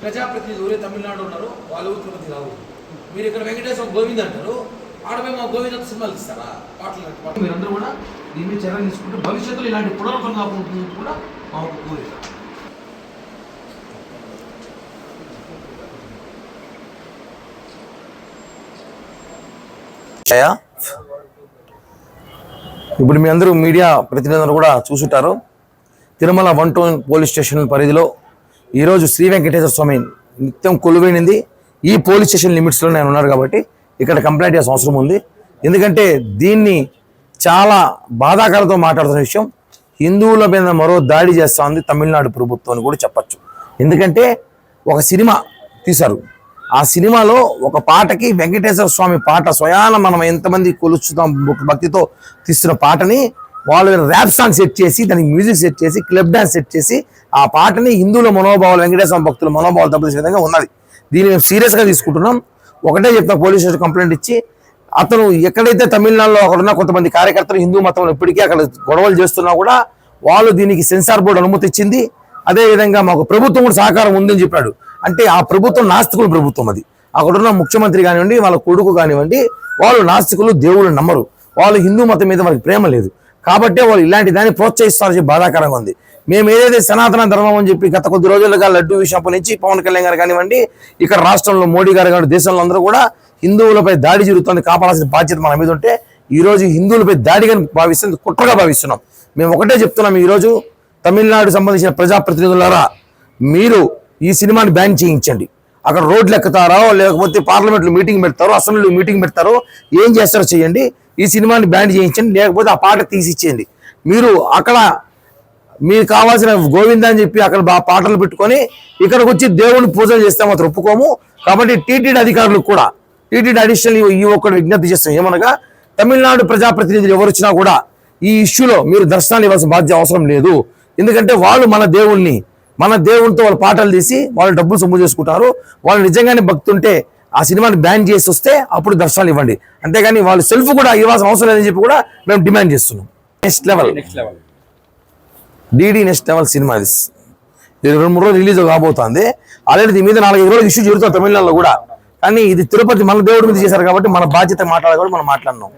ప్రజాప్రతినిధి ఊరే తమిళనాడు ఉన్నారు వాళ్ళు తిరుపతి రావు. మీరు ఇక్కడ వెంకటేశ్వర గోవింద్ అంటారు. ఆడపై మా గోవింద సినిమాలు ఇస్తారా పాటలు పాటలు. మీరందరూ కూడా దీని మీద చర్యలు తీసుకుంటే భవిష్యత్తులో ఇలాంటి పునరుద్ధరణ ఉంటుంది కూడా మా ఒక కోరిక. ఇప్పుడు మీ అందరూ మీడియా ప్రతినిధులు కూడా చూసుంటారు. Tirumala one town police station పరిధిలో ఈరోజు శ్రీ వెంకటేశ్వర స్వామి నిత్యం కొలువైనది. ఈ పోలీస్ స్టేషన్ లిమిట్స్లో నేను ఉన్నారు కాబట్టి ఇక్కడ కంప్లైంట్ చేసిన అవసరం ఉంది. ఎందుకంటే దీన్ని చాలా బాధాకరంతో మాట్లాడుతున్న విషయం హిందువుల మీద మరో దాడి చేస్తా ఉంది తమిళనాడు ప్రభుత్వం అని కూడా చెప్పచ్చు. ఎందుకంటే ఒక సినిమా తీశారు. ఆ సినిమాలో ఒక పాటకి వెంకటేశ్వర స్వామి పాట స్వయాన మనం ఎంతమంది కొలుచుతాం భక్తితో తీస్తున్న పాటని వాళ్ళు ర్యాప్ సాంగ్ సెట్ చేసి దానికి మ్యూజిక్ సెట్ చేసి క్లబ్ డాన్స్ సెట్ చేసి ఆ పాటని హిందువుల మనోభావాలు వెంకటేశ్వర భక్తుల మనోభావాలు దెబ్బతీసే విధంగా ఉన్నది. దీన్ని మేము సీరియస్గా తీసుకుంటున్నాం. ఒకటే చెప్తాం పోలీస్ స్టేషన్ కంప్లైంట్ ఇచ్చి అతను ఎక్కడైతే తమిళనాడులో అక్కడ ఉన్న కొంతమంది కార్యకర్తలు హిందూ మతంలో ఇప్పటికీ అక్కడ గొడవలు చేస్తున్నా కూడా వాళ్ళు దీనికి సెన్సార్ బోర్డు అనుమతి ఇచ్చింది. అదే విధంగా మాకు ప్రభుత్వం కూడా సహకారం ఉందని చెప్పాడు. అంటే ఆ ప్రభుత్వం నాస్తికుల ప్రభుత్వం అది. అక్కడున్న ముఖ్యమంత్రి కానివ్వండి వాళ్ళ కొడుకు కానివ్వండి వాళ్ళు నాస్తికులు దేవుళ్ళు నమ్మరు. వాళ్ళు హిందూ మతం మీద వాళ్ళకి ప్రేమ లేదు. కాబట్టే వాళ్ళు ఇలాంటి దాన్ని ప్రోత్సహిస్తారని చెప్పి బాధాకరంగా ఉంది. మేము ఏదైతే సనాతన ధర్మం అని చెప్పి గత కొద్ది రోజులుగా లడ్డూ విషయం నుంచి పవన్ కళ్యాణ్ గారు కానివ్వండి ఇక్కడ రాష్ట్రంలో మోడీ గారు కానివ్వండి దేశంలో అందరూ కూడా హిందువులపై దాడి జరుగుతుంది కాపాడాల్సిన బాధ్యత మన మీద ఉంటే ఈరోజు హిందువులపై హిందువులపై దాడిగా భావిస్తుంది కుట్రగా భావిస్తున్నాం. మేము ఒకటే చెప్తున్నాం ఈరోజు తమిళనాడు సంబంధించిన ప్రజాప్రతినిధులారా మీరు ఈ సినిమాని బ్యాన్ చేయించండి. అక్కడ రోడ్లు ఎక్కుతారో లేకపోతే పార్లమెంట్లో మీటింగ్ పెడతారో అసెంబ్లీలో మీటింగ్ పెడతారో ఏం చేస్తారో చేయండి. ఈ సినిమాని బ్యాన్ చేయించండి లేకపోతే ఆ పాట తీసిచ్చేయండి. మీరు అక్కడ మీకు కావాల్సిన గోవింద అని చెప్పి అక్కడ బా పాటలు పెట్టుకొని ఇక్కడికి వచ్చి దేవుని పూజలు చేస్తే మాత్రం ఒప్పుకోము. కాబట్టి టీటీడీ అధికారులకు కూడా టీటీడీ అడిషనల్ ఈ ఒక్కడు విజ్ఞప్తి చేస్తాం. ఏమనగా తమిళనాడు ప్రజాప్రతినిధులు ఎవరు వచ్చినా కూడా ఈ ఇష్యూలో మీరు దర్శనాలు ఇవ్వాల్సిన బాధ్యత అవసరం లేదు. ఎందుకంటే వాళ్ళు మన దేవుణ్ణి మన దేవునితో వాళ్ళు పాటలు తీసి వాళ్ళు డబ్బులు సొమ్ము చేసుకుంటారు. వాళ్ళు నిజంగానే భక్తుంటే ఆ సినిమాని బ్యాన్ చేసి వస్తే అప్పుడు దర్శనాలు ఇవ్వండి. అంతేగాని వాళ్ళు సెల్ఫ్ కూడా ఇవ్వాల్సిన అవసరం లేదని చెప్పి కూడా మేము డిమాండ్ చేస్తున్నాం. Next level DD next level cinema ఇది రెండు మూడు రోజులు రిలీజ్ కాబోతుంది. ఆల్రెడీ దీని మీద నాలుగైదు రోజులు ఇష్యూ జరుగుతుంది తమిళనాడులో కూడా. కానీ ఇది తిరుపతి మన దేవుడి మీద చేశారు కాబట్టి మన బాధ్యత మాట్లాడాలి కాబట్టి మనం మాట్లాడినాం.